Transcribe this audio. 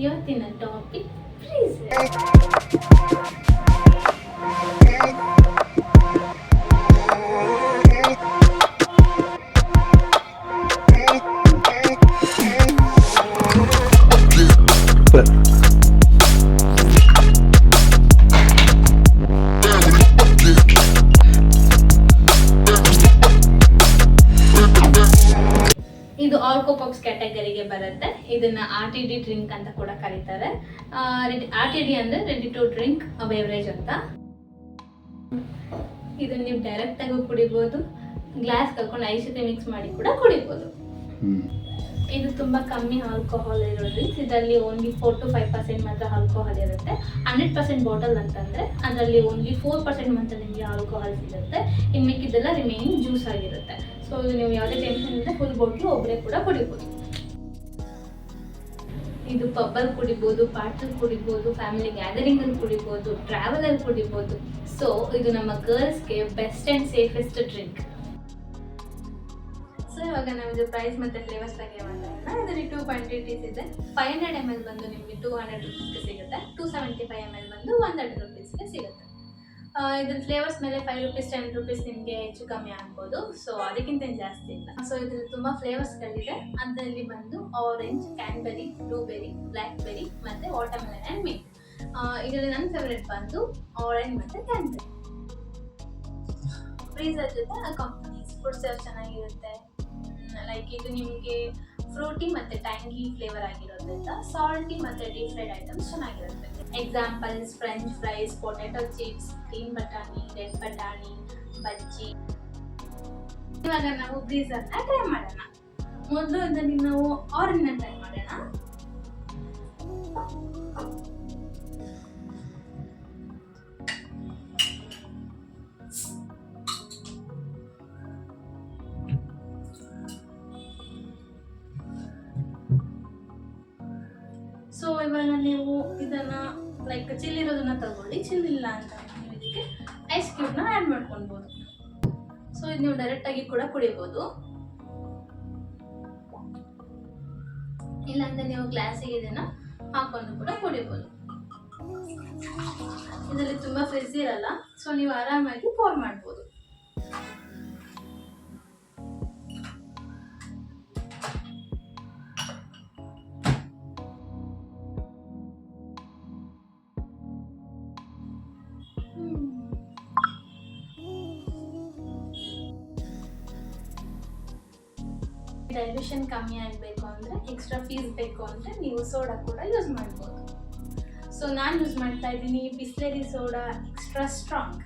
ಇವತ್ತಿನ topic freezer ಇದು ಆರ್ಕೋಪಾಕ್ಸ್ ಕ್ಯಾಟಗರಿಗೆ ಬರುತ್ತೆ. ಇದನ್ನ ಆರ್ ಟಿ ಡಿ ಡ್ರಿಂಕ್ ಅಂತ ಕೂಡ ಕರೀತಾರೆ. ಆರ್ ಟಿ ಡಿ ಅಂದ್ರೆ ರೆಡಿ ಟು ಡ್ರಿಂಕ್ ಬೇವರೇಜ್ ಅಂತ. ಇದನ್ನ ನೀವು ಡೈರೆಕ್ಟ್ ಆಗಿ ಕುಡಿಬಹುದು ಗ್ಲಾಸ್ ಕಲ್ಕೊಂಡು ಐಸ್ ಜೊತೆ ಮಿಕ್ಸ್ ಮಾಡಿ ಕೂಡ ಕುಡಿಬಹುದು ಇದು ತುಂಬಾ ಕಮ್ಮಿ ಆಲ್ಕೋಹಾಲ್ ಇರೋ ಡ್ರಿಂಕ್ಸ್ ಇದರಲ್ಲಿ only four to five percent ಮಾತ್ರ ಆಲ್ಕೋಹಾಲ್ ಇರುತ್ತೆ. ಹಂಡ್ರೆಡ್ ಪರ್ಸೆಂಟ್ ಬಾಟಲ್ ಅಂತಂದ್ರೆ ಅದರಲ್ಲಿ ಓನ್ಲಿ ಫೋರ್ ಪರ್ಸೆಂಟ್ ಮಾತ್ರ ನಿಮಗೆ ಆಲ್ಕೋಹಾಲ್ ಸಿಗುತ್ತೆ. ಇನ್ನು ಮಿಕ್ಕಿದ್ದೆಲ್ಲ ರಿಮೈನಿಂಗ್ ಜ್ಯೂಸ್ ಆಗಿರುತ್ತೆ. ಸೊ ನೀವು ಯಾವುದೇ ಟೆನ್ಷನ್ ಇಲ್ಲದೆ ಫುಲ್ ಬಾಟ್ಲು ಒಬ್ಬರೇ ಕೂಡ ಕುಡಿಬೋದು. ಇದು ಪಬ್ಬಲ್ ಕುಡಿಬೋದು ಪಾರ್ಟಲ್ಲಿ ಕುಡಿಬೋದು ಫ್ಯಾಮಿಲಿ ಗ್ಯಾದರಿಂಗ್ ಅಲ್ಲಿ ಕುಡಿಬೋದು ಟ್ರಾವೆಲ್ ಅಲ್ಲಿ ಕುಡಿಬೋದು. ಸೊ ಇದು ನಮ್ಮ ಗರ್ಲ್ಸ್ಗೆ best and safest drink so ಇವಾಗ ನಮ್ಮದು ಪ್ರೈಸ್ ಮತ್ತೆ ಫ್ಲೇವರ್ಸ್ ಬಗ್ಗೆ ಬಂದಾಗ ಇದರಲ್ಲಿ ಟೂ ಕ್ವಾಂಟಿಟೀಸ್ ಇದೆ. ಫೈವ್ ಹಂಡ್ರೆಡ್ ಎಂ ಎಲ್ ಬಂದು ನಿಮಗೆ ಟೂ ಹಂಡ್ರೆಡ್ ರುಪೀಸ್ಗೆ ಸಿಗುತ್ತೆ. Two seventy five M L ಬಂದು ಒನ್ ಹಂಡ್ರೆಡ್ ರುಪೀಸ್ಗೆ ಸಿಗುತ್ತೆ. ಇದ್ರ ಫ್ಲೇವರ್ಸ್ ಮೇಲೆ ಫೈವ್ ರುಪೀಸ್ ಟೆನ್ ರುಪೀಸ್ ನಿಮಗೆ ಹೆಚ್ಚು ಕಮ್ಮಿ ಆಗ್ಬೋದು. ಸೊ ಅದಕ್ಕಿಂತ ಜಾಸ್ತಿ ಇಲ್ಲ. ಸೊ ಇದ್ರಲ್ಲಿ ತುಂಬಾ ಫ್ಲೇವರ್ಸ್ಗಳಿದೆ ಅದರಲ್ಲಿ ಬಂದು orange cranberry blueberry blackberry ಮತ್ತೆ ವಾಟರ್ಮೆಲನ್ ಆ್ಯಂಡ್ ಮಿಂಟ್ ಇದರಲ್ಲಿ ನನ್ನ ಫೇವ್ರೆಟ್ ಬಂದು ಆರೆಂಜ್ ಮತ್ತೆ ಕ್ಯಾನ್ಬೆರಿ ಫ್ರೀಸರ್ ಜೊತೆ ಕಂಪ್ನೀಸ್ ಫುಡ್ ಸೇವ್ ಚೆನ್ನಾಗಿರುತ್ತೆ. ಲೈಕ್ ಇದು ನಿಮಗೆ ಫ್ರೂಟಿ ಮತ್ತೆ ಟ್ಯಾಂಗಿ ಫ್ಲೇವರ್ ಆಗಿರೋದ್ರಿಂದ ಸಾಲ್ಟಿ ಮತ್ತೆ ಡೀಪ್ ಫ್ರೈಡ್ ಐಟಮ್ಸ್ ಚೆನ್ನಾಗಿರುತ್ತೆ. Examples French fries potato chips green ಬಟಾಣಿ ರೆಡ್ ಬಟಾಣಿ, ಬಜ್ಜಿ. ಇವಾಗ ನಾವು ಬ್ರೀಸರ್ನ ಟ್ರೈ ಮಾಡೋಣ. ಮೊದಲು ಅದನ್ನು ನಾವು ಆರೆಂಜ್ನ ಟ್ರೈ ಮಾಡೋಣ. ಸೊ ಇವಾಗ ನೀವು ಇದನ್ನ ಲೈಕ್ ಚಿಲ್ಲಿರೋದನ್ನ ತಗೊಳ್ಳಿ ಚಿಲ್ಲಿಲ್ಲ ಅಂತ ನೀವು ಇದಕ್ಕೆ ಐಸ್ ಕ್ಯೂಬ್ನ ಆ್ಯಡ್ ಮಾಡ್ಕೊಳ್ಬೋದು. ಸೊ ಇದು ನೀವು ಡೈರೆಕ್ಟ್ ಆಗಿ ಕೂಡ ಕುಡಿಬೋದು. ಇಲ್ಲಾಂದ್ರೆ ನೀವು ಗ್ಲಾಸಿಗೆ ಇದನ್ನ ಹಾಕೊಂಡು ಕೂಡ ಕುಡಿಬೋದು. ಇದರಲ್ಲಿ ತುಂಬ ಫ್ರಿಜ್ ಇರಲ್ಲ. ಸೊ ನೀವು ಆರಾಮಾಗಿ ಪೋರ್ ಮಾಡ್ಬೋದು. ಡೈಲ್ಯೂಷನ್ ಕಮ್ಮಿ ಆಗಬೇಕು ಅಂದರೆ ಎಕ್ಸ್ಟ್ರಾ ಫೀಸ್ ಬೇಕು ಅಂದರೆ ನೀವು ಸೋಡಾ ಕೂಡ ಯೂಸ್ ಮಾಡ್ಬೋದು. ಸೊ ನಾನು ಯೂಸ್ ಮಾಡ್ತಾ ಇದ್ದೀನಿ ಬಿಸ್ಲೇರಿ ಸೋಡಾ ಎಕ್ಸ್ಟ್ರಾ ಸ್ಟ್ರಾಂಗ್